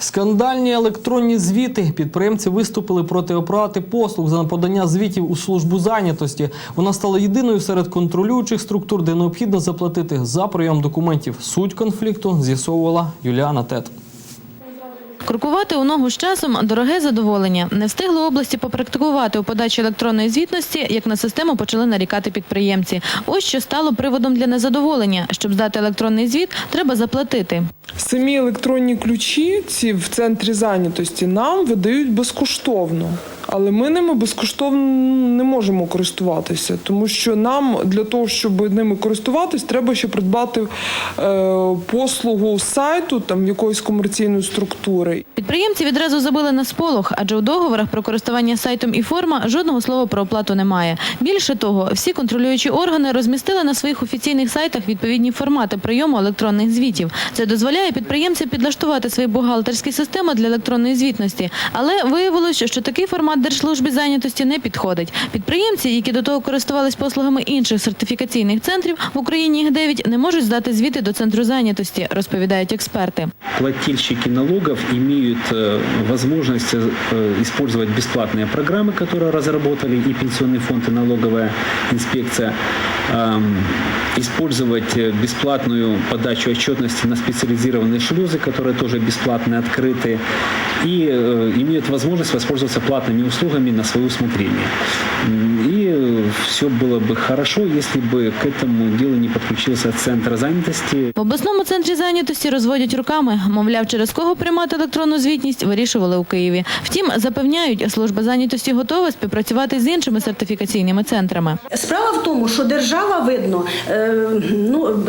Скандальні електронні звіти. Підприємці виступили проти оплати послуг за подання звітів у службу зайнятості. Вона стала єдиною серед контролюючих структур, де необхідно заплатити за прийом документів. Суть конфлікту з'ясовувала Юліана Тет. Крокувати у ногу з часом – дороге задоволення. Не встигли області попрактикувати у подачі електронної звітності, як на систему почали нарікати підприємці. Ось що стало приводом для незадоволення. Щоб здати електронний звіт, треба заплатити. Самі електронні ключі ці в центрі зайнятості нам видають безкоштовно. Але ми ними безкоштовно не можемо користуватися, тому що нам для того, щоб ними користуватись, треба ще придбати е, послугу сайту там якоїсь комерційної структури. Підприємці відразу забили на сполох, адже у договорах про користування сайтом і форма жодного слова про оплату немає. Більше того, всі контролюючі органи розмістили на своїх офіційних сайтах відповідні формати прийому електронних звітів. Це дозволяє підприємцям підлаштувати свої бухгалтерські системи для електронної звітності. Але виявилося, що такий формат Держслужбі зайнятості не підходить. Підприємці, які до того користувались послугами інших сертифікаційних центрів, в Україні їх 9, не можуть здати звіти до центру зайнятості, розповідають експерти. плательщики налогов имеют э, возможность э, использовать бесплатные программы, которые разработали и Пенсионный фонд, и налоговая инспекция, эм, использовать э, бесплатную подачу отчетности на специализированные шлюзы, которые тоже бесплатно открыты, и э, имеют возможность воспользоваться платными услугами на свое усмотрение. М, И все было бы хорошо, если бы к этому делу не подключился Центр занятости, В обласному центрі зайнятості розводять руками. Мовляв, через кого приймати електронну звітність вирішували у Києві. Втім, запевняють, служба зайнятості готова співпрацювати з іншими сертифікаційними центрами. Справа в тому, що держава видно, е, ну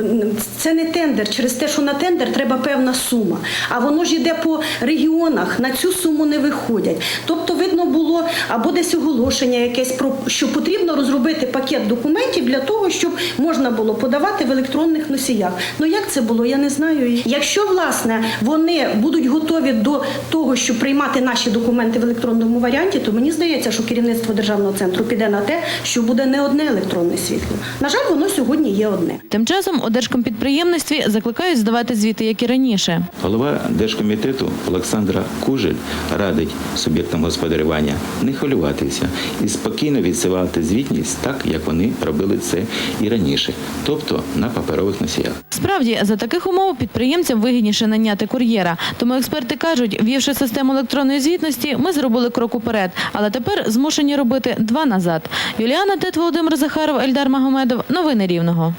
це не тендер. Через те, що на тендер треба певна сума. А воно ж йде по регіонах, на цю суму не виходять. Тобто, видно було або десь оголошення якесь про що потрібно розробити пакет документів для того, щоб можна було подавати в електронних носіях. Ну як це було, я не знаю. Якщо власне вони будуть готові до того, щоб приймати наші документи в електронному варіанті, то мені здається, що керівництво державного центру піде на те, що буде не одне електронне світло. На жаль, воно сьогодні є одне. Тим часом у Держкомпідприємництві закликають здавати звіти, як і раніше. Голова Держкомітету Олександра Кужель радить суб'єктам господарювання не хвилюватися і спокійно відсилати звітність так, як вони робили це і раніше, тобто на паперових носіях. Справді, за таких умов підприємцям вигідніше наняти кур'єра. Тому експерти кажуть, ввівши систему електронної звітності, ми зробили крок уперед, але тепер змушені робити два назад. Юліана Тет, Володимир Захаров, Ельдар Магомедов. Новини Рівного.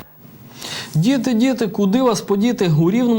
Діти, діти, куди вас подіти? У рівному